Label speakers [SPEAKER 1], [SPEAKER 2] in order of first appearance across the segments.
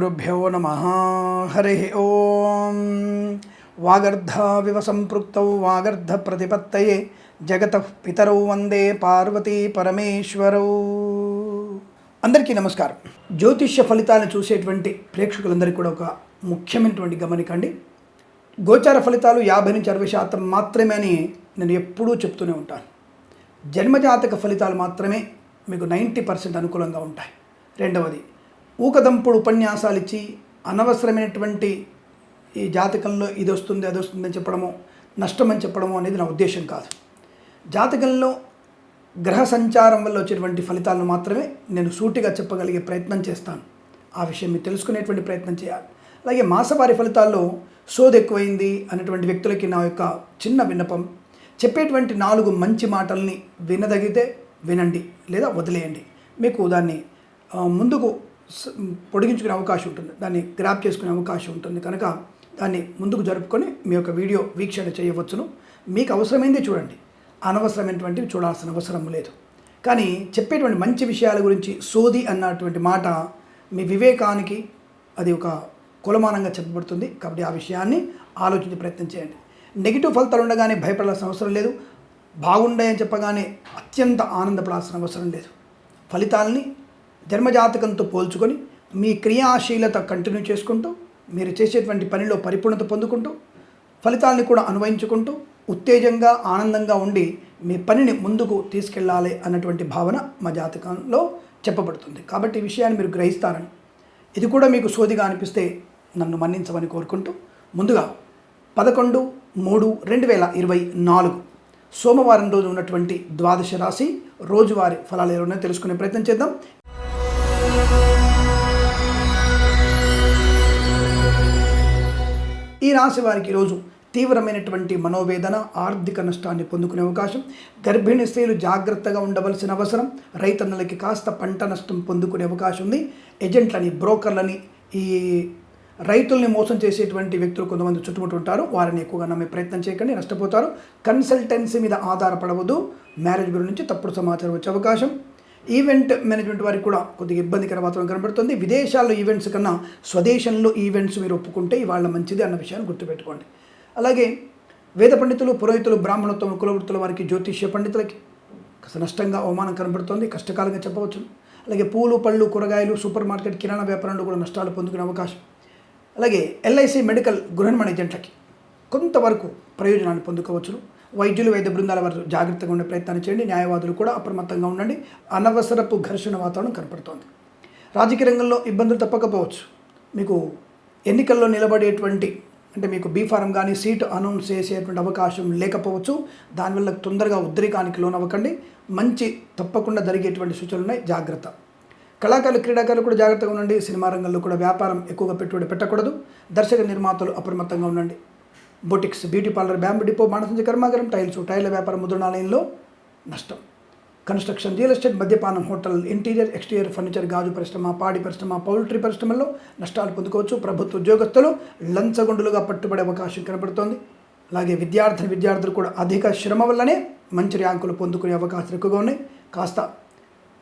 [SPEAKER 1] శ్రీగురుభ్యో నమ హరి ఓం వాగర్ధావివ సంపృక్తౌ వాగర్ధ ప్రతిపత్తయే జగత పితరౌ వందే పార్వతీ పరమేశ్వరౌ. అందరికీ నమస్కారం. జ్యోతిష్య ఫలితాలను చూసేటువంటి ప్రేక్షకులందరికీ కూడా ఒక ముఖ్యమైనటువంటి గమనికండి. గోచార ఫలితాలు యాభై నుంచి అరవై శాతం మాత్రమే అని నేను ఎప్పుడూ చెప్తూనే ఉంటాను. జన్మజాతక ఫలితాలు మాత్రమే మీకు నైంటీ పర్సెంట్ అనుకూలంగా ఉంటాయి. రెండవది ఊకదంపుడు ఉపన్యాసాలు ఇచ్చి అనవసరమైనటువంటి ఈ జాతకంలో ఇది వస్తుంది అది వస్తుంది అని చెప్పడము నష్టమని చెప్పడము అనేది నా ఉద్దేశం కాదు. జాతకంలో గ్రహ సంచారం వల్ల వచ్చేటువంటి ఫలితాలను మాత్రమే నేను సూటిగా చెప్పగలిగే ప్రయత్నం చేస్తాను. ఆ విషయం మీరు తెలుసుకునేటువంటి ప్రయత్నం చేయాలి. అలాగే మాసవారి ఫలితాల్లో సోది ఎక్కువైంది అనేటువంటి వ్యక్తులకి నా యొక్క చిన్న విన్నపం. చెప్పేటువంటి నాలుగు మంచి మాటల్ని వినదగితే వినండి లేదా వదిలేయండి. మీకు దాన్ని ముందుకు పొడిగించుకునే అవకాశం ఉంటుంది. దాన్ని గ్రాప్ చేసుకునే అవకాశం ఉంటుంది. కనుక దాన్ని ముందుకు జరుపుకొని మీ యొక్క వీడియో వీక్షణ చేయవచ్చును. మీకు అవసరమైంది చూడండి. అనవసరమైనటువంటివి చూడాల్సిన అవసరం లేదు. కానీ చెప్పేటువంటి మంచి విషయాల గురించి సోది అన్నటువంటి మాట మీ వివేకానికి అది ఒక కులమానంగా చెప్పబడుతుంది. కాబట్టి ఆ విషయాన్ని ఆలోచించే ప్రయత్నం చేయండి. నెగిటివ్ ఫలితాలు ఉండగానే భయపడాల్సిన అవసరం లేదు. బాగుండాయని చెప్పగానే అత్యంత ఆనందపడాల్సిన అవసరం లేదు. ఫలితాలని జన్మజాతకంతో పోల్చుకొని మీ క్రియాశీలత కంటిన్యూ చేసుకుంటూ మీరు చేసేటువంటి పనిలో పరిపూర్ణత పొందుకుంటూ ఫలితాలను కూడా అనుభవించుకుంటూ ఉత్తేజంగా ఆనందంగా ఉండి మీ పనిని ముందుకు తీసుకెళ్ళాలి అన్నటువంటి భావన మా జాతకంలో చెప్పబడుతుంది. కాబట్టి ఈ విషయాన్ని మీరు గ్రహిస్తారని. ఇది కూడా మీకు సోదిగా అనిపిస్తే నన్ను మన్నించమని కోరుకుంటూ ముందుగా పదకొండు మూడు రెండు వేల ఇరవై నాలుగు సోమవారం రోజు ఉన్నటువంటి ద్వాదశ రాశి రోజువారి ఫలాలు ఎవరైనా తెలుసుకునే ప్రయత్నం చేద్దాం. ఈ రాశి వారికి రోజు తీవ్రమైనటువంటి మనోవేదన ఆర్థిక నష్టాన్ని పొందుకునే అవకాశం గర్భిణీ స్త్రీలు జాగ్రత్తగా ఉండవలసిన అవసరం రైతన్నలకి కాస్త పంట నష్టం పొందుకునే అవకాశం ఉంది. ఏజెంట్లని బ్రోకర్లని ఈ రైతుల్ని మోసం చేసేటువంటి వ్యక్తులు కొంతమంది చుట్టుముట్టు ఉంటారు. వారిని ఎక్కువగా నమ్మే ప్రయత్నం చేయకండి నష్టపోతారు. కన్సల్టెన్సీ మీద ఆధారపడవద్దు. మ్యారేజ్ బ్యూరో నుంచి తప్పుడు సమాచారం వచ్చే అవకాశం. ఈవెంట్ మేనేజ్మెంట్ వారికి కూడా కొద్దిగా ఇబ్బందికర వాతావరణం కనబడుతుంది. విదేశాల్లో ఈవెంట్స్ కన్నా స్వదేశంలో ఈవెంట్స్ మీరు ఒప్పుకుంటే ఇవాళ మంచిది అన్న విషయాన్ని గుర్తుపెట్టుకోండి. అలాగే వేద పండితులు పురోహితులు బ్రాహ్మణోత్తమ కులవృత్తుల వారికి జ్యోతిష్య పండితులకి కాస్త నష్టంగా అవమానం కనబడుతోంది. కష్టకాలంగా చెప్పవచ్చు. అలాగే పూలు పళ్ళు కూరగాయలు సూపర్ మార్కెట్ కిరాణా వ్యాపారంలో కూడా నష్టాలు పొందుకునే అవకాశం. అలాగే ఎల్ఐసి మెడికల్ గృహనిర్మాణ ఏజెంట్లకి కొంతవరకు ప్రయోజనాన్ని పొందుకోవచ్చును. వైద్యులు వైద్య బృందాల వారు జాగ్రత్తగా ఉండే ప్రయత్నాన్ని చేయండి. న్యాయవాదులు కూడా అప్రమత్తంగా ఉండండి. అనవసరపు ఘర్షణ వాతావరణం కనపడుతోంది. రాజకీయ రంగంలో ఇబ్బందులు తప్పకపోవచ్చు. మీకు ఎన్నికల్లో నిలబడేటువంటి అంటే మీకు బీ ఫారం కానీ సీటు అనౌన్స్ చేసేటువంటి అవకాశం లేకపోవచ్చు. దానివల్ల తొందరగా ఉద్రేకానికి లోనవ్వకండి. మంచి తప్పకుండా జరిగేటువంటి సూచనలు ఉన్నాయి. జాగ్రత్త. కళాకారులు క్రీడాకారులు కూడా జాగ్రత్తగా ఉండండి. సినిమా రంగంలో కూడా వ్యాపారం ఎక్కువగా పెట్టుబడి పెట్టకూడదు. దర్శక నిర్మాతలు అప్రమత్తంగా ఉండండి. Boutiques beauty parlour bamboo depot మానసించ కర్మాగారం టైల్స్ టైల వ్యాపార ముద్రణాలయంలో నష్టం. కన్స్ట్రక్షన్ రియల్ ఎస్టేట్ మద్యపానం హోటల్ ఇంటీరియర్ ఎక్స్టీరియర్ ఫర్నిచర్ గాజు పరిశ్రమ పాడి పరిశ్రమ పౌల్ట్రీ పరిశ్రమల్లో నష్టాలు పొందుకోవచ్చు. ప్రభుత్వ ఉద్యోగస్తులు లంచగొండులుగా పట్టుబడే అవకాశం కనబడుతోంది. అలాగే విద్యార్థి విద్యార్థులు కూడా అధిక శ్రమ వల్లనే మంచి ర్యాంకులు పొందుకునే అవకాశాలు ఎక్కువగా ఉన్నాయి. కాస్త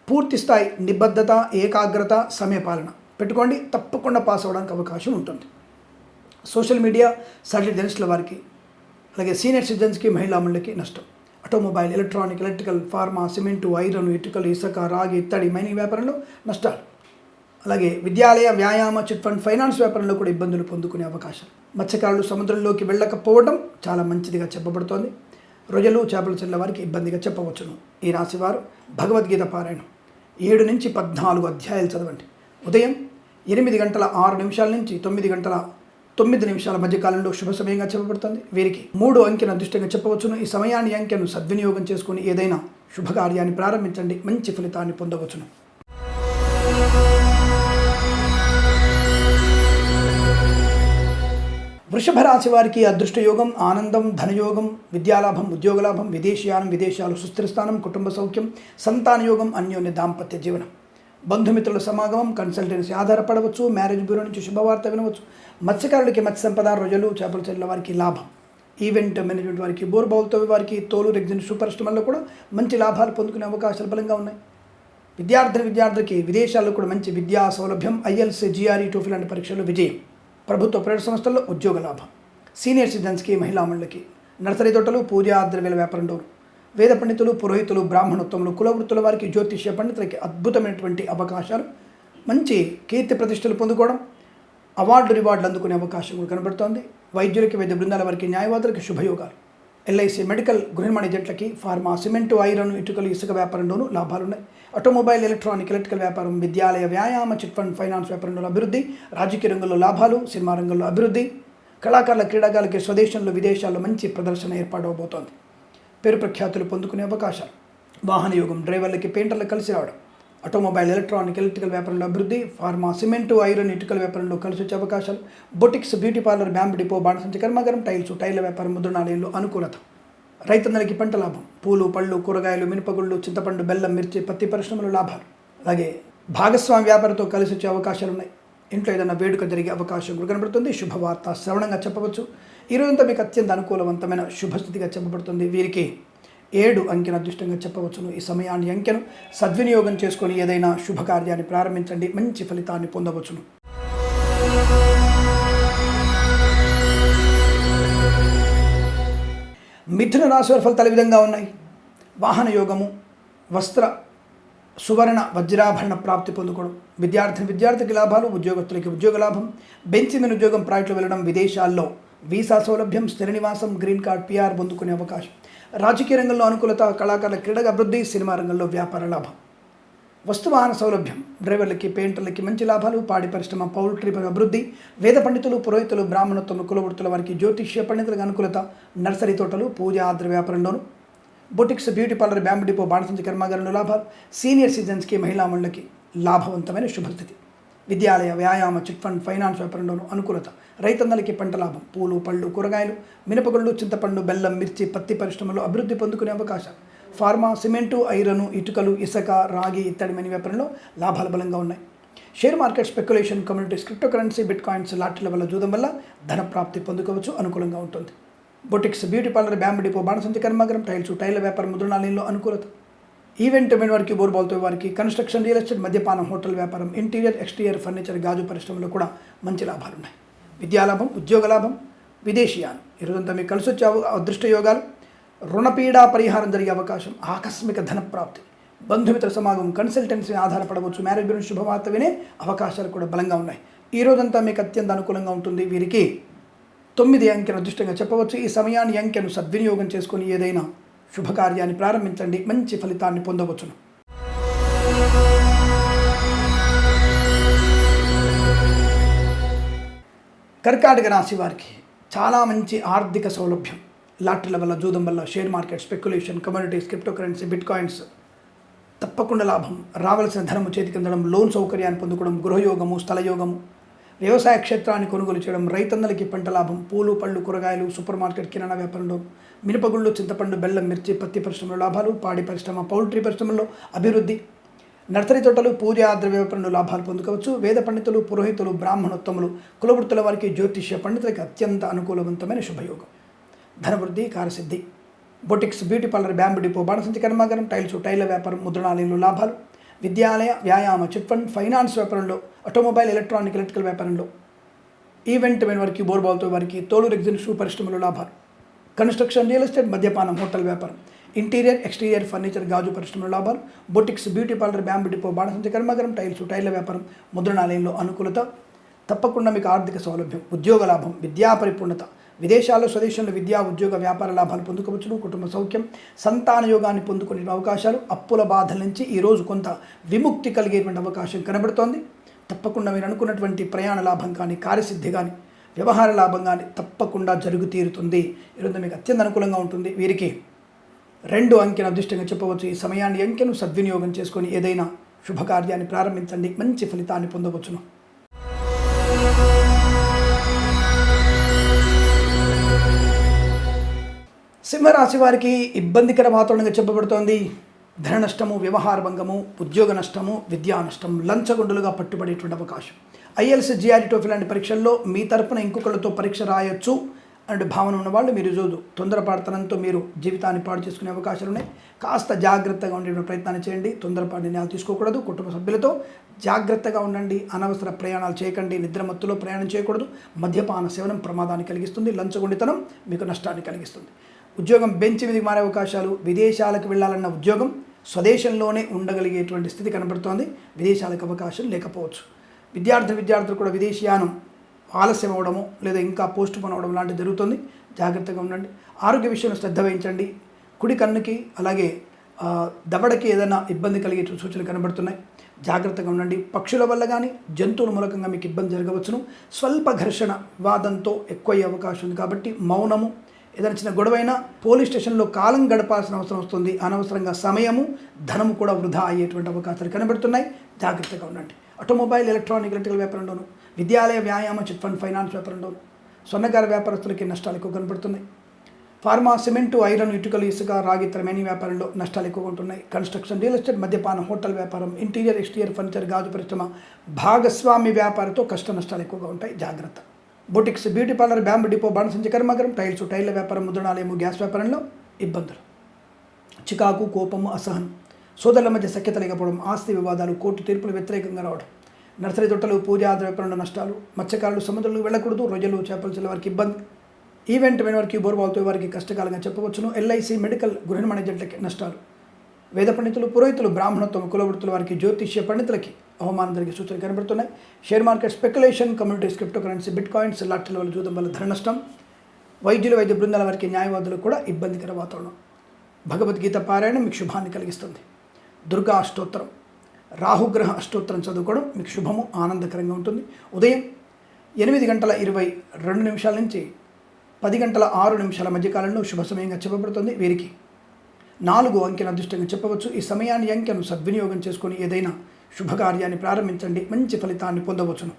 [SPEAKER 1] పూర్తి స్థాయి నిబద్ధత ఏకాగ్రత సమయపాలన పెట్టుకోండి. తప్పకుండా పాస్ అవ్వడానికి అవకాశం ఉంటుంది. సోషల్ మీడియా సాటిలైట్ జర్నలిస్టుల వారికి అలాగే సీనియర్ సిటిజన్స్కి మహిళా నష్టం. Automobile electronic electrical pharma cement iron ఇటుకలు ఇసుక రాగి ఇత్తడి మైనింగ్ వ్యాపారంలో నష్టాలు. అలాగే విద్యాలయ వ్యాయామ చిట్ ఫండ్ ఫైనాన్స్ వ్యాపారంలో కూడా ఇబ్బందులు పొందుకునే అవకాశం. మత్స్యకారులు సముద్రంలోకి వెళ్ళకపోవడం చాలా మంచిదిగా చెప్పబడుతోంది. రొయ్యలు చేపల చెల్ల వారికి ఇబ్బందిగా చెప్పవచ్చును. ఈ రాశివారు భగవద్గీత పారాయణం. ఏడు నుంచి పద్నాలుగు అధ్యాయాలు చదవండి. ఉదయం ఎనిమిది గంటల ఆరు నిమిషాల నుంచి తొమ్మిది గంటల తొమ్మిది నిమిషాల మధ్య కాలంలో శుభ సమయంగా చెప్పబడుతుంది. వీరికి మూడు అంకెను అదృష్టంగా చెప్పవచ్చును. ఈ సమయాన్ని అంకెను సద్వినియోగం చేసుకుని ఏదైనా శుభకార్యాన్ని ప్రారంభించండి. మంచి ఫలితాన్ని పొందవచ్చును. వృషభ రాశి వారికి అదృష్టయోగం ఆనందం ధనయోగం విద్యాలాభం ఉద్యోగలాభం విదేశీయానం విదేశాలు సుస్థిర స్థానం కుటుంబ సౌఖ్యం సంతాన యోగం అన్యోన్య దాంపత్య జీవనం. బంధుమిత్రుల సమాగమం కన్సల్టెన్సీ ఆధారపడవచ్చు మ్యారేజ్ బ్యూరో నుంచి శుభవార్త వినవచ్చు. మత్స్యకారులకి మత్స్య సంపద రొయ్యలు చేపల చెట్ల వారికి లాభం. ఈవెంట్ మేనేజ్మెంట్ వారికి బోర్బావులతో వారికి తోలు రెగ్జిన్ సూపర్ స్టమర్లో కూడా మంచి లాభాలు పొందుకునే అవకాశాలు బలంగా ఉన్నాయి. విద్యార్థుల విద్యార్థులకి విదేశాల్లో కూడా మంచి విద్యా సౌలభ్యం ఐఎల్సీ జిఆర్ఈ టోఫీ లాంటి పరీక్షలు విజయం. ప్రభుత్వ ప్రైవేట్ సంస్థల్లో ఉద్యోగ లాభం. సీనియర్ సిటిజన్స్కి మహిళా నర్సరీ తోటలు పూజా ద్రవ్యాల వ్యాపారం డోరు. వేద పండితులు పురోహితులు బ్రాహ్మణోత్తములు కులవృత్తుల వారికి జ్యోతిష్య పండితులకి అద్భుతమైనటువంటి అవకాశాలు. మంచి కీర్తి ప్రతిష్టలు పొందుకోవడం అవార్డు రివార్డులు అందుకునే అవకాశం కూడా కనబడుతోంది. వైద్యులకి వైద్య బృందాల వారికి న్యాయవాదులకి శుభయోగాలు. ఎల్ఐసి మెడికల్ గృహనిర్మాణ ఏజెంట్లకి ఫార్మా సిమెంటు ఐరన్ ఇటుకలు ఇసుక వ్యాపారంలోనూ లాభాలున్నాయి. ఆటోమొబైల్ ఎలక్ట్రానిక్ ఎలక్ట్రికల్ వ్యాపారం విద్యాలయ వ్యాయామ చిట్ ఫండ్ ఫైనాన్స్ వ్యాపారంలో అభివృద్ధి రాజకీయ రంగంలో లాభాలు సినిమా రంగంలో అభివృద్ధి కళాకారుల క్రీడాకారులకి స్వదేశంలో విదేశాల్లో మంచి ప్రదర్శన ఏర్పాటవబోతోంది పేరు ప్రఖ్యాతులు పొందుకునే అవకాశాలు. వాహన యోగం డ్రైవర్లకి పెయింటర్లకు కలిసి రావడం ఆటోమొబైల్ ఎలక్ట్రానిక్ ఎలక్ట్రికల్ వ్యాపారంలో అభివృద్ధి ఫార్మా సిమెంటు ఐరన్ ఇటుకల వ్యాపారంలో కలిసి వచ్చే అవకాశాలు boutiques beauty parlour bamboo depot బాణసంచి కర్మాగారం టైల్స్ టైర్ల వ్యాపారం ముద్రణాలయంలో అనుకూలత. రైతన్నలకి పంట లాభం పూలు పళ్ళు కూరగాయలు మినపగుళ్ళు చింతపండు బెల్లం మిర్చి పత్తి పరిశ్రమలో లాభాలు. అలాగే భాగస్వామి వ్యాపారంతో కలిసి వచ్చే అవకాశాలు ఉన్నాయి ఇంట్లో ఏదైనా వేడుక జరిగే అవకాశం కూడా కనబడుతుంది. శుభవార్త శ్రవణంగా చెప్పవచ్చు. ఈరోజంతా మీకు అత్యంత అనుకూలవంతమైన శుభస్థితిగా చెప్పబడుతుంది. వీరికి ఏడు అంకెన అదృష్టంగా చెప్పవచ్చును. ఈ సమయాన్ని అంకెను సద్వినియోగం చేసుకొని ఏదైనా శుభకార్యాన్ని ప్రారంభించండి. మంచి ఫలితాన్ని పొందవచ్చును. మిథున రాశి వారి ఫలితాలు విధంగా ఉన్నాయి? వాహన యోగము వస్త్ర సువర్ణ వజ్రాభరణ ప్రాప్తి పొందుకోవడం విద్యార్థిని విద్యార్థికి లాభాలు ఉద్యోగస్తులకి ఉద్యోగ లాభం బెంచ్ మీద ఉద్యోగం ప్రాజెక్టులు వెళ్ళడం విదేశాల్లో వీసా సౌలభ్యం స్థిర నివాసం గ్రీన్ కార్డ్ పిఆర్ పొందుకునే అవకాశం. రాజకీయ రంగంలో అనుకూలత కళాకారుల క్రీడగా అభివృద్ధి సినిమా రంగంలో వ్యాపార లాభం. వస్తువాహన సౌలభ్యం డ్రైవర్లకి పెయింటర్లకి మంచి లాభాలు పాడి పరిశ్రమ పౌల్ట్రీ అభివృద్ధి వేద పండితులు పురోహితులు బ్రాహ్మణత్వం కులవృత్తుల వారికి జ్యోతిష్య పండితులకు అనుకూలత నర్సరీ తోటలు పూజ ఆద్ర వ్యాపారంలోను. Boutiques beauty parlour bamboo depot బాణసంచ కర్మాగారంలో లాభాలు సీనియర్ సిటిజన్స్కి మహిళా లాభవంతమైన శుభస్థితి. విద్యాలయ వ్యాయామ చిట్ ఫండ్ ఫైనాన్స్ వ్యాపారంలోను అనుకూలత. రైతన్నలకి పంట లాభం. పూలు పళ్ళు కూరగాయలు మినపగుళ్ళు చింతపండు బెల్లం మిర్చి పత్తి పరిశ్రమలో అభివృద్ధి పొందుకునే అవకాశం. ఫార్మా సిమెంటు ఐరను ఇటుకలు ఇసుక రాగి ఇత్తడి మని వ్యాపారంలో లాభాలు బలంగా ఉన్నాయి. Share market speculation communities crypto currency bitcoins లాటరీల వల్ల జూదం వల్ల ధన ప్రాప్తి పొందుకోవచ్చు అనుకూలంగా ఉంటుంది. Boutiques beauty parlour bamboo depot బాణసంచి కర్మాగరం టైల్స్ టైల్ వ్యాపారం ముద్రణాలయంలో అనుకూలత. ఈవెంట్ మెన్ వారికి బోర్బాల్తో వారికి కన్స్ట్రక్షన్ రియల్ ఎస్టేట్ మద్యపానం హోటల్ వ్యాపారం ఇంటీరియర్ ఎక్స్టీరియర్ ఫర్నిచర్ గాజు పరిశ్రమలో కూడా మంచి లాభాలు ఉన్నాయి విద్యాలాభం ఉద్యోగ లాభం విదేశీయాలు ఈరోజంతా మీకు కలిసి వచ్చే అదృష్ట యోగాలు రుణపీడా పరిహారం జరిగే అవకాశం ఆకస్మిక ధన ప్రాప్తి బంధుమిత్ర సమాగం కన్సల్టెన్సీ ఆధారపడవచ్చు మ్యారేజ్ గురించి శుభవార్త వినే అవకాశాలు కూడా బలంగా ఉన్నాయి. ఈ రోజంతా మీకు అత్యంత అనుకూలంగా ఉంటుంది. వీరికి తొమ్మిది అంకెను అదృష్టంగా చెప్పవచ్చు. ఈ సమయాన్ని అంకెను సద్వినియోగం చేసుకొని ఏదైనా శుభకార్యాన్ని ప్రారంభించండి. మంచి ఫలితాన్ని పొందవచ్చును. కర్కాటక రాశి వారికి చాలా మంచి ఆర్థిక సౌలభ్యం. లాటరీల వల్ల జూదం వల్ల share market speculation communities crypto currency bitcoins తప్పకుండా లాభం. రావలసిన ధనము చేతికి అందడం లోన్ సౌకర్యాన్ని పొందుకోవడం గృహయోగము స్థలయోగము వ్యవసాయ క్షేత్రాన్ని కొనుగోలు చేయడం రైతన్నలకి పంట లాభం పూలు పళ్ళు కూరగాయలు సూపర్ మార్కెట్ కిరాణా వ్యాపారంలో మినపగుళ్ళు చింతపండు బెల్లం మిర్చి పత్తి పరిశ్రమలో లాభాలు పాడి పరిశ్రమ పౌల్ట్రీ పరిశ్రమలో అభివృద్ధి. నర్సరీ తోటలు పూజ ద్రవ్య వ్యాపారంలో లాభాలు పొందుకోవచ్చు. వేద పండితులు పురోహితులు బ్రాహ్మణోత్తములు కులవృత్తుల వారికి జ్యోతిష్య పండితులకి అత్యంత అనుకూలవంతమైన శుభయోగం. ధనవృద్ధి కారసిద్ధి. Boutiques beauty parlour bamboo depot బాణసంచి కర్మాగారం టైల్స్ టైల వ్యాపారం ముద్రణాలయంలో లాభాలు. విద్యాలయ వ్యాయామ చిట్ ఫండ్ ఫైనాన్స్ వ్యాపారంలో ఆటోమొబైల్ ఎలక్ట్రానిక్ ఎలక్ట్రికల్ వ్యాపారంలో. ఈవెంట్ మెన్ వారికి బోర్బాల్తో వారికి తోలు రెగ్జిన్ షూ పరిశ్రమలో లాభాలు. కన్స్ట్రక్షన్ రియల్ ఎస్టేట్ మద్యపానం హోటల్ వ్యాపారం. ఇంటీరియర్ ఎక్స్టీరియర్ ఫర్నిచర్ గాజు పరిశ్రమలో లాభాలు. Boutiques beauty parlour bamboo depot బాణసంచ కర్మాగారం టైల్స్ టైర్ల వ్యాపారం ముద్రణాలయంలో అనుకూలత. తప్పకుండా మీకు ఆర్థిక సౌలభ్యం ఉద్యోగ లాభం విద్యా పరిపూర్ణత. విదేశాల్లో స్వదేశంలో విద్యా ఉద్యోగ వ్యాపార లాభాలు పొందుకోవచ్చును కుటుంబ సౌఖ్యం సంతాన యోగాన్ని పొందుకునే అవకాశాలు అప్పుల బాధల నుంచి ఈరోజు కొంత విముక్తి కలిగేటువంటి అవకాశం కనబడుతోంది. తప్పకుండా మీరు అనుకున్నటువంటి ప్రయాణ లాభం కానీ కార్యసిద్ధి కానీ వ్యవహార లాభం కానీ తప్పకుండా జరుగు తీరుతుంది. ఈరోజు మీకు అత్యంత అనుకూలంగా ఉంటుంది. వీరికి రెండు అంకెను అదృష్టంగా చెప్పవచ్చు. ఈ సమయాన్ని అంకెను సద్వినియోగం చేసుకొని ఏదైనా శుభకార్యాన్ని ప్రారంభించండి. మంచి ఫలితాన్ని పొందవచ్చును. సింహరాశి వారికి ఇబ్బందికర వాతావరణంగా చెప్పబడుతోంది. ధన నష్టము వ్యవహార భంగము ఉద్యోగ నష్టము విద్యా నష్టం లంచగొండలుగా పట్టుబడేటువంటి అవకాశం. ఐఎల్స్ జిఆర్ఈ టోఫీ లాంటి పరీక్షల్లో మీ తరపున ఇంకొకళ్ళతో పరీక్ష రాయొచ్చు అండ్ భావన ఉన్న వాళ్ళు మీరు చూదు తొందరపడతనంతో మీరు జీవితాన్ని పాడు చేసుకునే అవకాశాలు ఉన్నాయి. కాస్త జాగ్రత్తగా ఉండే ప్రయత్నాన్ని చేయండి. తొందరపాటు నిర్ణయాలు తీసుకోకూడదు. కుటుంబ సభ్యులతో జాగ్రత్తగా ఉండండి. అనవసర ప్రయాణాలు చేయకండి. నిద్రమత్తులో ప్రయాణం చేయకూడదు. మద్యపాన సేవనం ప్రమాదాన్ని కలిగిస్తుంది. లంచగొండితనం మీకు నష్టాన్ని కలిగిస్తుంది. ఉద్యోగం బెంచ్ మీదకి మారే అవకాశాలు విదేశాలకు వెళ్ళాలన్న ఉద్యోగం స్వదేశంలోనే ఉండగలిగేటువంటి స్థితి కనబడుతోంది. విదేశాలకు అవకాశం లేకపోవచ్చు. విద్యార్థి విద్యార్థులు కూడా విదేశీయానం ఆలస్యం అవ్వడము లేదా ఇంకా పోస్ట్ పోన్ అవ్వడం లాంటివి జరుగుతుంది. జాగ్రత్తగా ఉండండి. ఆరోగ్య విషయంలో శ్రద్ధ వహించండి. కుడి కన్నుకి అలాగే దవడకి ఏదైనా ఇబ్బంది కలిగే సూచనలు కనబడుతున్నాయి. జాగ్రత్తగా ఉండండి. పక్షుల వల్ల కానీ జంతువుల మూలకంగా మీకు ఇబ్బంది జరగవచ్చును. స్వల్ప ఘర్షణ వాదంతో ఎక్కువ అయ్యే అవకాశం ఉంది కాబట్టి మౌనము ఏదైనా చిన్న గొడవైనా పోలీస్ స్టేషన్లో కాలం గడపాల్సిన అవసరం వస్తుంది. అనవసరంగా సమయము ధనము కూడా వృధా అయ్యేటువంటి అవకాశాలు కనబడుతున్నాయి. జాగ్రత్తగా ఉండండి. ఆటోమొబైల్ ఎలక్ట్రానిక్ ఎలక్ట్రికల్ వ్యాపారంలోను విద్యాలయ వ్యాయామ చిట్ ఫండ్ ఫైనాన్స్ వ్యాపారంలోను స్వర్ణకార వ్యాపారస్తులకి నష్టాలు ఎక్కువ కనబడుతున్నాయి. ఫార్మా సిమెంటు ఐరన్ ఇటుకలు ఇసుక రాగి ఇతర వ్యాపారంలో నష్టాలు ఎక్కువగా ఉంటున్నాయి. కన్స్ట్రక్షన్ రియల్ ఎస్టేట్ మద్యపానం హోటల్ వ్యాపారం ఇంటీరియర్ ఎక్స్టీరియర్ ఫర్నిచర్ గాజు పరిశ్రమ భాగస్వామి వ్యాపారంతో కష్ట నష్టాలు ఎక్కువగా ఉంటాయి. జాగ్రత్త. Boutiques beauty parlour bamboo depot బాణసంచి కర్మాగరం టైల్స్ టైర్ల వ్యాపారం ముద్రణాలయము గ్యాస్ వ్యాపారంలో ఇబ్బందులు. చికాకు కోపము అసహనం. సోదరుల మధ్య సఖ్యత లేకపోవడం ఆస్తి వివాదాలు కోర్టు తీర్పులు వ్యతిరేకంగా రావడం. నర్సరీ తొట్టలు పూజ ఆధార వ్యాపారంలో నష్టాలు మత్స్యకారులు సముద్రంలో వెళ్ళకూడదు రొయ్యలు చేపలు చిల్ల వారికి ఇబ్బంది. ఈవెంట్ అయిన వారికి బోర్బాల్తో వారికి కష్టకాలంగా చెప్పవచ్చును. ఎల్ఐసి మెడికల్ గృహ మేనేజర్లకి నష్టాలు. వేద పండితులు పురోహితులు బ్రాహ్మణత్వం కులవృత్తుల వారికి జ్యోతిష్య పండితులకి అవమానం జరిగే సూచనలు కనబడుతున్నాయి. Share market speculation communities crypto currency bitcoins లాటరీల వల్ల జూదం వల్ల ధర నష్టం. వైద్యులు వైద్య బృందాల వారికి న్యాయవాదులకు కూడా ఇబ్బందికర వాతావరణం. భగవద్గీత పారాయణం మీకు శుభాన్ని కలిగిస్తుంది. దుర్గా అష్టోత్తరం. రాహుగ్రహ అష్టోత్తరం చదువుకోవడం మీకు శుభము ఆనందకరంగా ఉంటుంది. ఉదయం ఎనిమిది గంటల ఇరవై రెండు నిమిషాల నుంచి పది గంటల ఆరు నిమిషాల మధ్యకాలంలో శుభ సమయంగా చెప్పబడుతుంది వీరికి. నాలుగు అంకెను అదృష్టంగా చెప్పవచ్చు. ఈ సమయాన్ని అంకెను సద్వినియోగం చేసుకొని ఏదైనా శుభకార్యాన్ని ప్రారంభించండి. మంచి ఫలితాన్ని పొందవచ్చును.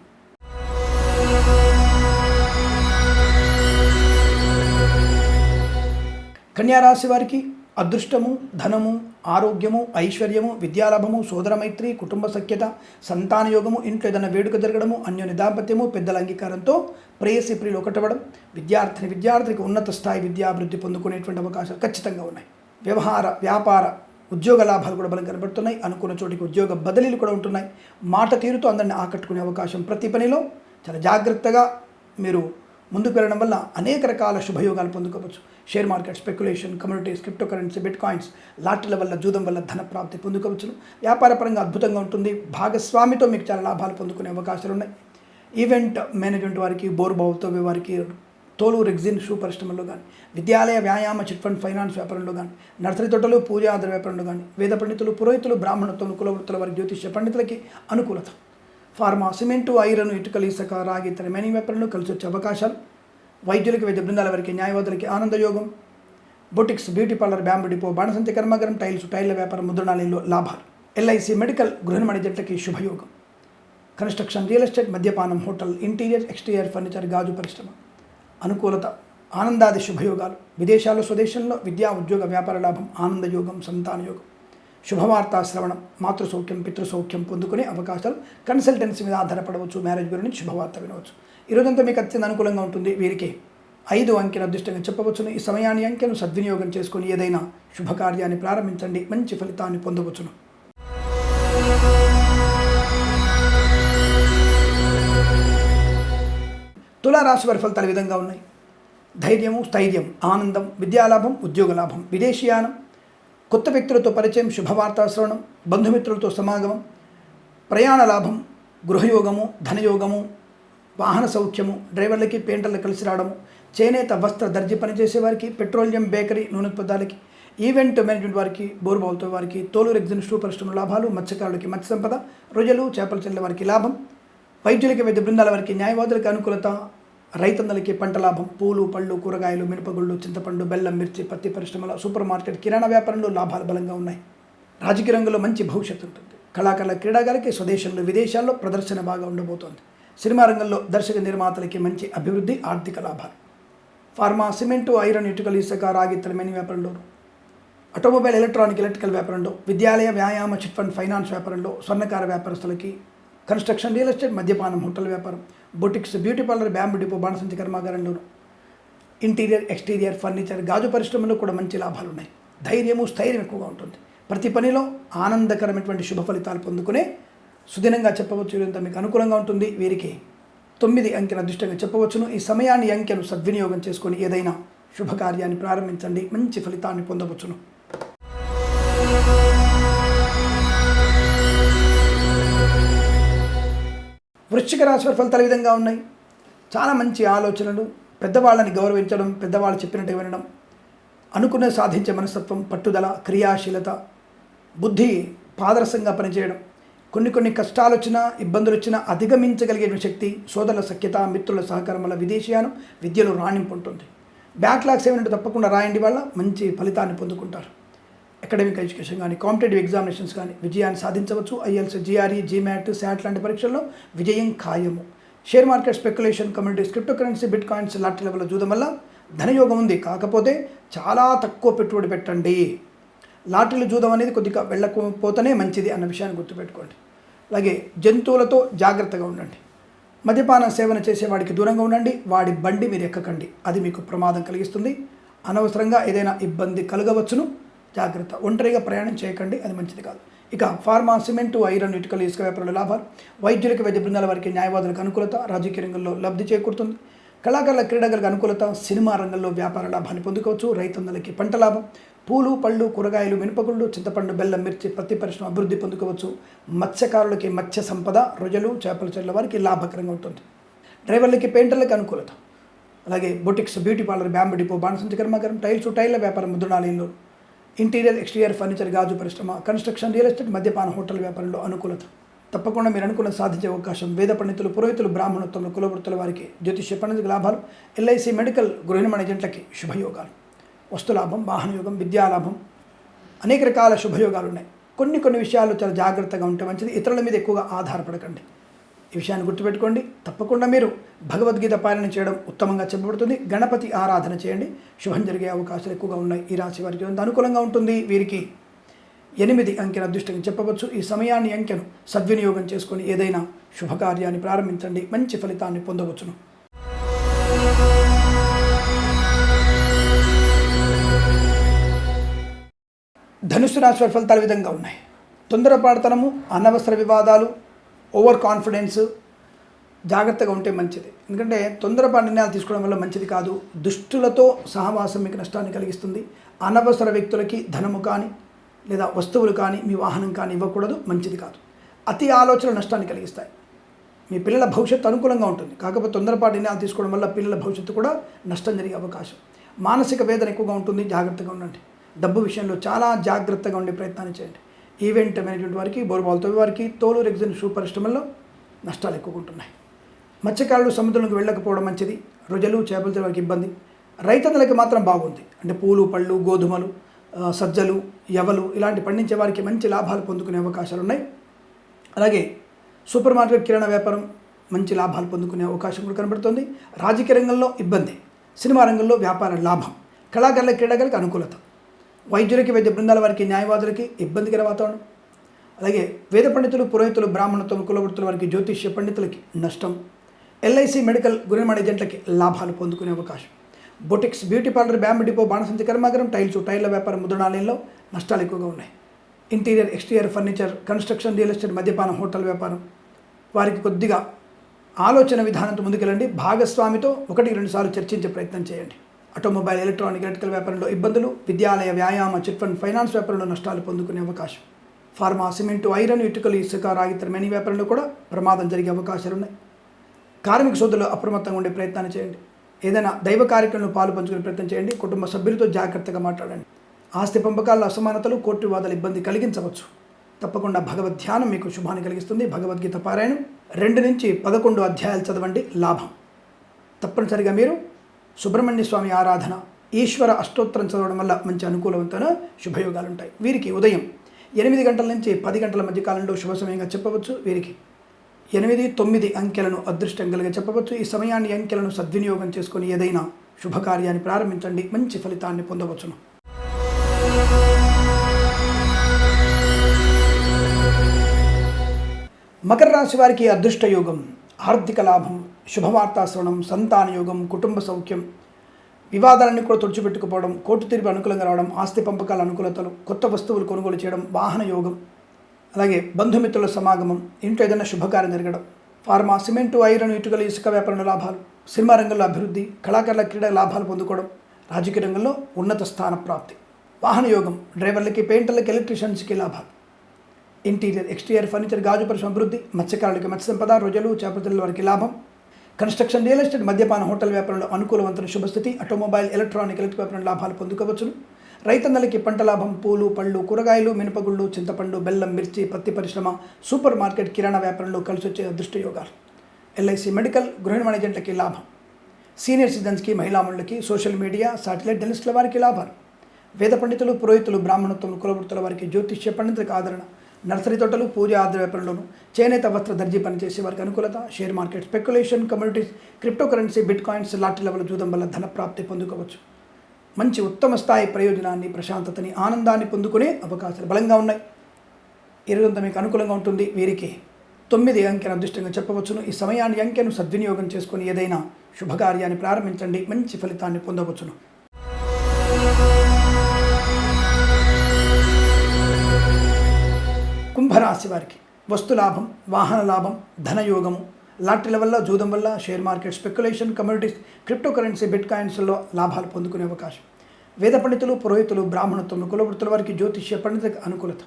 [SPEAKER 1] కన్యారాశి వారికి అదృష్టము ధనము ఆరోగ్యము ఐశ్వర్యము విద్యాలాభము సోదరమైత్రి కుటుంబ సఖ్యత సంతానయోగము ఇంట్లో ఏదైనా వేడుక జరగడము అన్యోన్య దాంపత్యము పెద్దల అంగీకారంతో ప్రేయసి ప్రియులు ఒకటవడం విద్యార్థిని విద్యార్థికి ఉన్నత స్థాయి విద్యాభివృద్ధి పొందుకునేటువంటి అవకాశాలు ఖచ్చితంగా ఉన్నాయి. వ్యవహార వ్యాపార ఉద్యోగ లాభాలు కూడా బలం కనబడుతున్నాయి. అనుకున్న చోటికి ఉద్యోగ బదిలీలు కూడా ఉంటున్నాయి. మాట తీరుతో అందరిని ఆకట్టుకునే అవకాశం ప్రతి పనిలో చాలా జాగ్రత్తగా మీరు ముందుకు వెళ్ళడం వల్ల అనేక రకాల శుభయోగాలు పొందుకోవచ్చు. Share market speculation communities crypto currency bitcoins లాటరీల వల్ల జూదం వల్ల ధన ప్రాప్తి పొందుకోవచ్చు. వ్యాపారపరంగా అద్భుతంగా ఉంటుంది. భాగస్వామితో మీకు చాలా లాభాలు పొందుకునే అవకాశాలు ఉన్నాయి. ఈవెంట్ మేనేజ్మెంట్ వారికి బోర్బావుతో వారికి తోలు రెగ్జిన్ షూ పరిశ్రమలో కానీ విద్యాలయ వ్యాయామ చిట్ ఫండ్ ఫైనాన్స్ వ్యాపారంలో కానీ నర్సరీ తోటలు పూజా వ్యాపారంలో కానీ వేద పండితులు పురోహితులు బ్రాహ్మణత్వం కులవృత్తుల వారి జ్యోతిష్య పండితులకి అనుకూలత. ఫార్మా సిమెంటు ఐరన్ ఇటుకలు ఇసుక రాగి ఇతర మెనీ వ్యాపారంలో కలిసి వచ్చే అవకాశాలు. వైద్యులకి వైద్య బృందాల వారికి న్యాయవాదులకి ఆనందయోగం boutiques beauty parlour bamboo depot బాణసంతి కర్మాగారం టైల్స్ టైర్ల వ్యాపారం ముద్రణాలయంలో లాభాలు. ఎల్ఐసి మెడికల్ గృహ జట్లకి శుభయోగం. కన్స్ట్రక్షన్ రియల్ ఎస్టేట్ మద్యపానం హోటల్ ఇంటీరియర్ ఎక్స్టీరియర్ ఫర్నిచర్ గాజు పరిశ్రమ. అనుకూలత ఆనందాది శుభయోగాలు. విదేశాల్లో స్వదేశంలో విద్యా ఉద్యోగ వ్యాపార లాభం ఆనందయోగం సంతానయోగం శుభవార్తా శ్రవణం మాతృసౌఖ్యం పితృసౌఖ్యం పొందుకునే అవకాశాలు కన్సల్టెన్సీ మీద ఆధారపడవచ్చు మ్యారేజ్ గురించి శుభవార్త వినవచ్చు. ఈరోజంతా మీకు అత్యంత అనుకూలంగా ఉంటుంది. వీరికి ఐదు అంకెను అదృష్టంగా చెప్పవచ్చును. ఈ సమయాన్ని అంకెను సద్వినియోగం చేసుకుని ఏదైనా శుభకార్యాన్ని ప్రారంభించండి. మంచి ఫలితాన్ని పొందవచ్చును. తులారాశి వారి ఫలితాలు విధంగా ఉన్నాయి? ధైర్యము స్థైర్యం ఆనందం విద్యాలాభం ఉద్యోగ లాభం విదేశీయానం కొత్త వ్యక్తులతో పరిచయం శుభవార్తా శ్రవణం బంధుమిత్రులతో సమాగమం ప్రయాణ లాభం గృహయోగము ధనయోగము వాహన సౌఖ్యము డ్రైవర్లకి పెయింటర్లకు కలిసి రావడము చేనేత వస్త్ర దర్జీ పనిచేసే వారికి పెట్రోలియం బేకరీ నూనె పదార్థాలకి ఈవెంట్ మేనేజ్మెంట్ వారికి బోర్బావులతో వారికి తోలు ఎగ్జిన్ స్టూ పరిశ్రమ లాభాలు మత్స్యకారులకి మత్స్య సంపద రొయ్యలు చేపల చెల్లె వారికి లాభం వైద్యులకి వైద్య బృందాల వారికి న్యాయవాదులకి అనుకూలత రైతన్నలకి పంట లాభం పూలు పళ్ళు కూరగాయలు మినపగుళ్ళు చింతపండు బెల్లం మిర్చి పత్తి పరిశ్రమల సూపర్ మార్కెట్ కిరాణా వ్యాపారంలో లాభాలు బలంగా ఉన్నాయి. రాజకీయ రంగంలో మంచి భవిష్యత్తు ఉంటుంది. కళాకారుల క్రీడాగాలకి స్వదేశంలో విదేశాల్లో ప్రదర్శన బాగా ఉండబోతోంది. సినిమా రంగంలో దర్శక నిర్మాతలకి మంచి అభివృద్ధి ఆర్థిక లాభాలు. ఫార్మా సిమెంటు ఐరన్ ఇటుకలు ఇసుక రాగి ఇతర వ్యాపారంలో. ఆటోమొబైల్ ఎలక్ట్రానిక్ ఎలక్ట్రికల్ వ్యాపారంలో. విద్యాలయ వ్యాయామ చిట్ ఫండ్ ఫైనాన్స్ వ్యాపారంలో. స్వర్ణకార వ్యాపారస్తులకి కన్స్ట్రక్షన్ రియల్ ఎస్టేట్ మద్యపానం హోటల్ వ్యాపారం boutiques beauty parlour bamboo depot బాణసంచి కర్మాగారంలోను ఇంటీరియర్ ఎక్స్టీరియర్ ఫర్నిచర్ గాజు పరిశ్రమలో కూడా మంచి లాభాలు ఉన్నాయి ధైర్యము స్థైర్యం ఎక్కువగా ఉంటుంది. ప్రతి పనిలో ఆనందకరమైనటువంటి శుభ ఫలితాలు పొందుకునే సుదినంగా చెప్పవచ్చు. ఇదంతా మీకు అనుకూలంగా ఉంటుంది. వీరికి తొమ్మిది అంకెను అదృష్టంగా చెప్పవచ్చును. ఈ సమయాన్ని అంకెను సద్వినియోగం చేసుకొని ఏదైనా శుభకార్యాన్ని ప్రారంభించండి. మంచి ఫలితాన్ని పొందవచ్చును. వృశ్చిక రాశి వారి ఫలితాలు విధంగా ఉన్నాయి? చాలా మంచి ఆలోచనలు పెద్దవాళ్ళని గౌరవించడం పెద్దవాళ్ళు చెప్పినట్టు వినడం అనుకున్న సాధించే మనస్తత్వం పట్టుదల క్రియాశీలత బుద్ధి పాదరసంగా పనిచేయడం కొన్ని కొన్ని కష్టాలు వచ్చినా ఇబ్బందులు వచ్చినా అధిగమించగలిగే శక్తి సోదరుల సఖ్యత మిత్రుల సహకారం వల్ల విదేశీయానం విద్యలో రాణింపు ఉంటుంది. బ్యాక్లాగ్స్ ఏమైనా తప్పకుండా రాయండి వల్ల మంచి ఫలితాన్ని పొందుకుంటారు. అకాడమిక్ ఎడ్యుకేషన్ కానీ కాంపిటేటివ్ ఎగ్జామినేషన్స్ కానీ విజయాన్ని సాధించవచ్చు. ఐఎల్స్ జిఆర్ఈ జీమ్యాట్ శాట్ లాంటి పరీక్షల్లో విజయం ఖాయము. Share market speculation communities crypto currency bitcoins లాంటి లెవెల్లో చూడడం వల్ల ధనయోగం ఉంది. కాకపోతే చాలా తక్కువ పెట్టుబడి పెట్టండి. లాటరీలు చూడడం అనేది కొద్దిగా వెళ్ళకపోతేనే మంచిది అన్న విషయాన్ని గుర్తుపెట్టుకోండి. అలాగే జంతువులతో జాగ్రత్తగా ఉండండి. మద్యపాన సేవన చేసేవాడికి దూరంగా ఉండండి. వాడి బండి మీరు ఎక్కకండి. అది మీకు ప్రమాదం కలిగిస్తుంది. అనవసరంగా ఏదైనా ఇబ్బంది కలగవచ్చును. జాగ్రత్త. ఒంటరిగా ప్రయాణం చేయకండి అది మంచిది కాదు. ఇక ఫార్మా సిమెంటు ఐరన్ ఇటుకలు ఇసుక వ్యాపారుల లాభాలు. వైద్యులకు వైద్య బృందాల వారికి న్యాయవాదులకు అనుకూలత రాజకీయ రంగంలో లబ్ధి చేకూరుతుంది. కళాకారుల క్రీడాకారులకు అనుకూలత సినిమా రంగంలో వ్యాపార లాభాన్ని పొందుకోవచ్చు. రైతన్నలకి పంట లాభం. పూలు పళ్ళు కూరగాయలు మినపగుళ్ళు చింతపండు బెల్లం మిర్చి ప్రతి పరిశ్రమ అభివృద్ధి పొందుకోవచ్చు. మత్స్యకారులకి మత్స్య సంపద రొయ్యలు చేపల చెట్ల వారికి లాభకరంగా ఉంటుంది. డ్రైవర్లకి పెయింటర్లకి అనుకూలత. అలాగే boutiques beauty parlour bamboo depot బాణసంచ కర్మాగారం టైల్స్ టైల్ల వ్యాపారం ముద్రణాలయంలో ఇంటీరియర్ ఎక్స్టీరియర్ ఫర్నిచర్ గాజు పరిశ్రమ కన్స్ట్రక్షన్ రియల్ ఎస్టేట్ మద్యపాన హోటల్ వ్యాపారంలో అనుకూలత. తప్పకుండా మీరు అనుకున్న సాధించే అవకాశం. వేద పండితులు పురోహితులు బ్రాహ్మణత్వంలో కులవృత్తుల వారికి జ్యోతిష్య పండితులకు లాభాలు. LIC medical గృహిణ ఏజెంట్లకి శుభయోగాలు. వస్తులాభం వాహనయోగం విద్యాలాభం అనేక రకాల శుభయోగాలు ఉన్నాయి. కొన్ని కొన్ని విషయాలు చాలా జాగ్రత్తగా ఉంటే మంచిది. ఇతరుల మీద ఎక్కువగా ఆధారపడకండి. ఈ విషయాన్ని గుర్తుపెట్టుకోండి. తప్పకుండా మీరు భగవద్గీత పాలన చేయడం ఉత్తమంగా చెప్పబడుతుంది. గణపతి ఆరాధన చేయండి. శుభం జరిగే అవకాశాలు ఎక్కువగా ఉన్నాయి. ఈ రాశి వారికి ఎంత అనుకూలంగా ఉంటుంది? వీరికి ఎనిమిది అంకెల అదృష్టంగా చెప్పవచ్చు. ఈ సమయాన్ని అంకెను సద్వినియోగం చేసుకొని ఏదైనా శుభకార్యాన్ని ప్రారంభించండి. మంచి ఫలితాన్ని పొందవచ్చును. ధనుసు రాశి వారి ఫలితాలు విధంగా ఉన్నాయి. తొందరపాటుతనము అనవసర వివాదాలు ఓవర్ కాన్ఫిడెన్స్ జాగ్రత్తగా ఉంటే మంచిది. ఎందుకంటే తొందరపాటు నిర్ణయాలు తీసుకోవడం వల్ల మంచిది కాదు. దుష్టులతో సహవాసం మీకు నష్టాన్ని కలిగిస్తుంది. అనవసర వ్యక్తులకి ధనము కానీ లేదా వస్తువులు కానీ మీ వాహనం కానీ ఇవ్వకూడదు. మంచిది కాదు. అతి ఆలోచనలు నష్టాన్ని కలిగిస్తాయి. మీ పిల్లల భవిష్యత్తు అనుకూలంగా ఉంటుంది. కాకపోతే తొందరపాటు నిర్ణయాలు తీసుకోవడం వల్ల పిల్లల భవిష్యత్తు కూడా నష్టం జరిగే అవకాశం. మానసిక వేదన ఎక్కువగా ఉంటుంది. జాగ్రత్తగా ఉండండి. డబ్బు విషయంలో చాలా జాగ్రత్తగా ఉండే ప్రయత్నాన్ని చేయండి. ఈవెంట్ మేనేజ్మెంట్ వారికి బోర్బాల్తో వారికి తోలు రెగ్జిన్ షూ పరిశ్రమల్లో నష్టాలు ఎక్కువగా ఉంటున్నాయి మత్స్యకారులు సముద్రంలోకి వెళ్ళకపోవడం మంచిది. రుజలు చేపలు వారికి ఇబ్బంది. రైతన్నలకి మాత్రం బాగుంది. అంటే పూలు పళ్ళు గోధుమలు సజ్జలు ఎవలు ఇలాంటి పండించే వారికి మంచి లాభాలు పొందుకునే అవకాశాలు ఉన్నాయి. అలాగే సూపర్ మార్కెట్ కిరాణా వ్యాపారం మంచి లాభాలు పొందుకునే అవకాశం కూడా కనబడుతుంది. రాజకీయ రంగంలో ఇబ్బంది. సినిమా రంగంలో వ్యాపార లాభం. కళాకారుల క్రీడాకారులకు అనుకూలత. వైద్యులకి వైద్య బృందాల వారికి న్యాయవాదులకి ఇబ్బందికర వాతావరణం. అలాగే వేద పండితులు పురోహితులు బ్రాహ్మణత్వం కులవృత్తుల వారికి జ్యోతిష్య పండితులకి నష్టం. ఎల్ఐసి మెడికల్ గురిమణ ఏజెంట్లకి లాభాలు పొందుకునే అవకాశం. Boutiques beauty parlour bamboo depot బాణసంతి కర్మాగారం టైల్స్ టైర్ల వ్యాపారం ముద్రణాలయంలో నష్టాలు ఎక్కువగా ఉన్నాయి. Interior exterior furniture construction real estate మద్యపానం హోటల్ వ్యాపారం. వారికి కొద్దిగా ఆలోచన విధానంతో ముందుకెళ్ళండి. భాగస్వామితో ఒకటి రెండు సార్లు చర్చించే ప్రయత్నం చేయండి. ఆటోమొబైల్ ఎలక్ట్రానిక్ ఎలక్ట్రికల్ వ్యాపారంలో ఇబ్బందులు విద్యాలయ వ్యాయామ చిట్ ఫండ్ ఫైనాన్స్ వ్యాపారంలో నష్టాలు పొందుకునే అవకాశం. ఫార్మా సిమెంటు ఐరన్ ఇటుకలు ఇసుక రాగితర మెనీ వ్యాపారంలో కూడా ప్రమాదం జరిగే అవకాశాలు ఉన్నాయి. కార్మిక సోదరులు అప్రమత్తంగా ఉండే ప్రయత్నాన్ని చేయండి. ఏదైనా దైవ కార్యక్రమంలో పాలు పంచుకునే ప్రయత్నం చేయండి. కుటుంబ సభ్యులతో జాగ్రత్తగా మాట్లాడండి. ఆస్తి పంపకాల అసమానతలు కోర్టు వివాదాలు ఇబ్బంది కలిగించవచ్చు. తప్పకుండా భగవద్ ధ్యానం మీకు శుభాన్ని కలిగిస్తుంది. భగవద్గీత పారాయణం రెండు నుంచి పదకొండు అధ్యాయాలు చదవండి. లాభం. తప్పనిసరిగా మీరు సుబ్రహ్మణ్య స్వామి ఆరాధన ఈశ్వర అష్టోత్తరం చదవడం వల్ల మంచి అనుకూలవంతమైన శుభయోగాలు ఉంటాయి వీరికి ఉదయం ఎనిమిది గంటల నుంచి పది గంటల మధ్య కాలంలో శుభ సమయంగా చెప్పవచ్చు వీరికి. ఎనిమిది తొమ్మిది అంకెలను అదృష్టం కలిగా చెప్పవచ్చు. ఈ సమయాన్ని అంకెలను సద్వినియోగం చేసుకొని ఏదైనా శుభకార్యాన్ని ప్రారంభించండి. మంచి ఫలితాన్ని పొందవచ్చును. మకర రాశి వారికి అదృష్ట యోగం ఆర్థిక లాభం శుభవార్తా శ్రవణం సంతాన యోగం కుటుంబ సౌఖ్యం. వివాదాలన్నీ కూడా తుడిచిపెట్టుకుపోవడం కోర్టు తీర్పు అనుకూలంగా రావడం ఆస్తి పంపకాల అనుకూలతలు కొత్త వస్తువులు కొనుగోలు చేయడం వాహన యోగం అలాగే బంధుమిత్రుల సమాగమం ఇంట్లో ఏదైనా శుభకార్యం జరగడం ఫార్మా సిమెంటు ఐరన్ ఇటుకల ఇసుక వ్యాపారంలో లాభాలు సినిమా రంగంలో అభివృద్ధి కళాకారుల క్రీడా లాభాలు పొందుకోవడం రాజకీయ రంగంలో ఉన్నత స్థాన ప్రాప్తి. వాహన యోగం డ్రైవర్లకి పెయింటర్లకి ఎలక్ట్రీషియన్స్కి లాభాలు. ఇంటీరియర్ ఎక్స్టీరియర్ ఫర్నిచర్ గాజు పరిశ్రమ అభివృద్ధి మత్స్యకారులకి మత్స్య సంపద రోజులు చేపల వారికి లాభం. కన్స్ట్రక్షన్ రియల్ ఎస్టేట్ మద్యపాన హోటల్ వ్యాపారంలో అనుకూలవంతుల శుభస్థితి. ఆటోమొబైల్ ఎలక్ట్రానిక్ ఎలక్ట్రిక్ వ్యాపారం లాభాలు పొందుకోవచ్చును. రైతన్నలకి పంట లాభం పూలు పళ్ళు కూరగాయలు మినపగుళ్ళు చింతపండు బెల్లం మిర్చి పత్తి పరిశ్రమ సూపర్ మార్కెట్ కిరాణా వ్యాపారంలో కలిసి వచ్చే అదృష్ట యోగాలు ఎల్ఐసి మెడికల్ గృహిణి మేనేజెంట్లకి లాభం. సీనియర్ సిటిజన్స్కి మహిళామణులకి సోషల్ మీడియా సాటిలైట్ జర్నలిస్టుల వారికి లాభాలు. వేద పండితులు పురోహితులు బ్రాహ్మణత్వం కులవృత్తుల వారికి జ్యోతిష్య పండితులకు ఆదరణ. నర్సరీ తోటలు పూజ ఆధార వ్యాపారంలోను చేనేత వస్త్ర దర్జీ పనిచేసే వారికి అనుకూలత share market speculation communities crypto currency bitcoins lottery level జూదం వల్ల ధన ప్రాప్తి పొందుకోవచ్చు. మంచి ఉత్తమ స్థాయి ప్రయోజనాన్ని ప్రశాంతతని ఆనందాన్ని పొందుకునే అవకాశాలు బలంగా ఉన్నాయి. ఇరవై మీకు అనుకూలంగా ఉంటుంది. వీరికి తొమ్మిది అంకెను అదృష్టంగా చెప్పవచ్చును. ఈ సమయాన్ని అంకెను సద్వినియోగం చేసుకుని ఏదైనా శుభకార్యాన్ని ప్రారంభించండి. మంచి ఫలితాన్ని పొందవచ్చును. వారికి. వస్తు లాభం వాహన లాభం ధనయోగము లాటరీల వల్ల జూదం వల్ల share market speculation communities crypto currency bit కాయిన్స్లో లాభాలు పొందుకునే అవకాశం. వేద పండితులు పురోహితులు బ్రాహ్మణత్వం కులవృత్తుల వారికి జ్యోతిష్య పండిత అనుకూలత.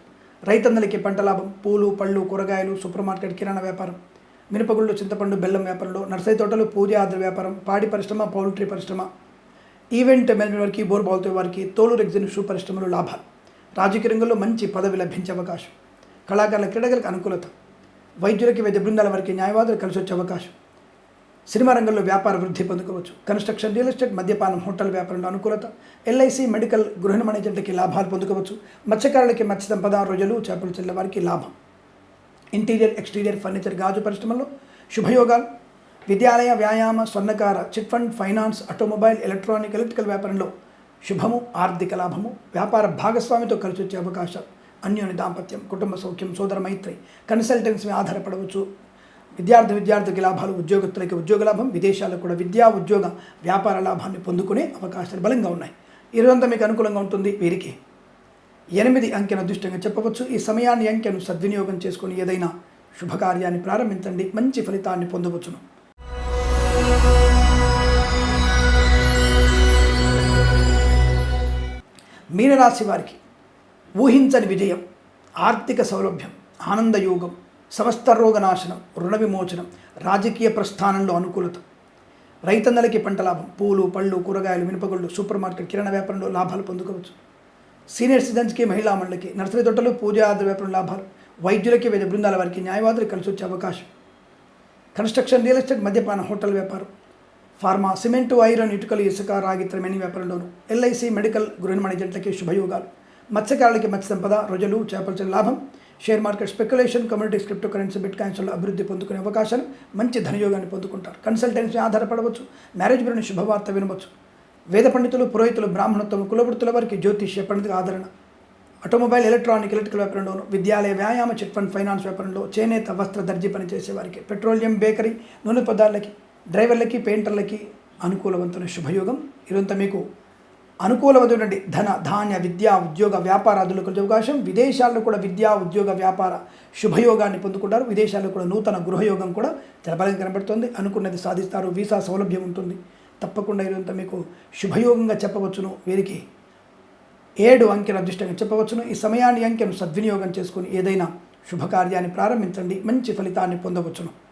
[SPEAKER 1] రైతన్నలకి పంట లాభం పూలు పళ్ళు కూరగాయలు సూపర్ మార్కెట్ కిరాణా వ్యాపారం. మినపగుళ్ళు చింతపండు బెల్లం వ్యాపారంలో నర్సరీ తోటలు పూజ ఆద్ర వ్యాపారం పాడి పరిశ్రమ పౌల్ట్రీ పరిశ్రమ. ఈవెంట్ మేనేజ్మెంట్ వారికి బోర్ బాల్తో వారికి తోలు రెగ్జిన్ షూ పరిశ్రమలు లాభాలు. రాజకీయ రంగంలో మంచి పదవి లభించే అవకాశం. కళాకారుల క్రీడలకు అనుకూలత. వైద్యులకి వైద్య బృందాల వారికి న్యాయవాదులు కలిసి వచ్చే అవకాశం. సినిమా రంగంలో వ్యాపార వృద్ధి పొందుకోవచ్చు. కన్స్ట్రక్షన్ రియల్ ఎస్టేట్ మద్యపానం హోటల్ వ్యాపారంలో అనుకూలత. ఎల్ఐసి మెడికల్ గృహ మేనేజర్లకి లాభాలు పొందుకోవచ్చు. మత్స్యకారులకి మత్స్య సంపద రోజులు చేపలు చెల్లే వారికి లాభం. ఇంటీరియర్ ఎక్స్టీరియర్ ఫర్నిచర్ గాజు పరిశ్రమలో శుభయోగాలు. విద్యాలయ వ్యాయామ స్వర్ణకార chit fund finance automobile electronic electrical వ్యాపారంలో శుభము ఆర్థిక లాభము. వ్యాపార భాగస్వామితో కలిసి వచ్చే అవకాశాలు అన్యోన్య దాంపత్యం కుటుంబ సౌఖ్యం సోదర మైత్రి కన్సల్టెన్సీ మీద ఆధారపడవచ్చు. విద్యార్థి విద్యార్థికి లాభాలు ఉద్యోగస్తులకి ఉద్యోగ లాభం విదేశాల్లో కూడా విద్యా ఉద్యోగ వ్యాపార లాభాన్ని పొందుకునే అవకాశాలు బలంగా ఉన్నాయి. ఇరవంతా మీకు అనుకూలంగా ఉంటుంది వీరికి. ఎనిమిది అంకెను అదృష్టంగా చెప్పవచ్చు. ఈ సమయాన్ని అంకెను సద్వినియోగం చేసుకుని ఏదైనా శుభకార్యాన్ని ప్రారంభించండి. మంచి ఫలితాన్ని పొందవచ్చును. మీనరాశి వారికి ఊహించని విజయం ఆర్థిక సౌలభ్యం ఆనందయోగం సమస్త రోగనాశనం రుణ విమోచనం రాజకీయ ప్రస్థానంలో అనుకూలత. రైతన్నలకి పంట లాభం పూలు పళ్ళు కూరగాయలు మినపగుళ్ళు సూపర్ మార్కెట్ కిరాణా వ్యాపారంలో లాభాలు పొందుకోవచ్చు. సీనియర్ సిటిజన్స్కి మహిళా మండలికి నర్సరీ తోటలు పూజా ఆధార వ్యాపారం లాభాలు వైద్యులకి వేద బృందాల వారికి న్యాయవాదులు కలిసి వచ్చే అవకాశం. కన్స్ట్రక్షన్ రియల్ ఎస్టేట్ మద్యపాన హోటల్ వ్యాపారం ఫార్మా సిమెంటు ఐరన్ ఇటుకలు ఇసుక రాగి త్రమేణి వ్యాపారంలోను ఎల్ఐసి మెడికల్ గృహిణి మేనేజెంట్లకి శుభయోగాలు. మత్స్యకారులకి మత్స్య సంపద రొజలు చేపల లాభం. Share market speculation communities crypto currency bit కాయిన్స్లో అభివృద్ధి పొందుకునే అవకాశం మంచి ధనయోగాన్ని పొందుకుంటారు. కన్సల్టెన్సీ ఆధారపడవచ్చు మ్యారేజ్ గురించి శుభవార్త వినవచ్చు. వేద పండితులు పురోహితులు బ్రాహ్మణత్వం కులవృత్తుల వారికి జ్యోతిష్య పండితుల ఆదరణ. ఆటోమొబైల్ ఎలక్ట్రానిక్ ఎలక్ట్రికల్ వ్యాపారంలోను విద్యాలయ వ్యాయామ చిట్ ఫండ్ ఫైనాన్స్ వ్యాపారంలో చేనేత వస్త్ర దర్జీ పనిచేసే వారికి పెట్రోలియం బేకరీ నూనె పదార్థాలకి డ్రైవర్లకి పెయింటర్లకి అనుకూలవంతుల శుభయోగం. ఇదంతా మీకు అనుకూలమైనటువంటి ధన ధాన్య విద్యా ఉద్యోగ వ్యాపారాదులకు వచ్చే అవకాశం. విదేశాల్లో కూడా విద్యా ఉద్యోగ వ్యాపార శుభయోగాన్ని పొందుకుంటారు. విదేశాల్లో కూడా నూతన గృహయోగం కూడా చాలా కనబడుతుంది. అనుకున్నది సాధిస్తారు. వీసా సౌలభ్యం ఉంటుంది. తప్పకుండా ఇదంతా మీకు శుభయోగంగా చెప్పవచ్చును. వీరికి ఏడు అంకెల అదృష్టంగా చెప్పవచ్చును. ఈ సమయాన్ని అంకెను సద్వినియోగం చేసుకుని ఏదైనా శుభకార్యాన్ని ప్రారంభించండి. మంచి ఫలితాన్ని పొందవచ్చును.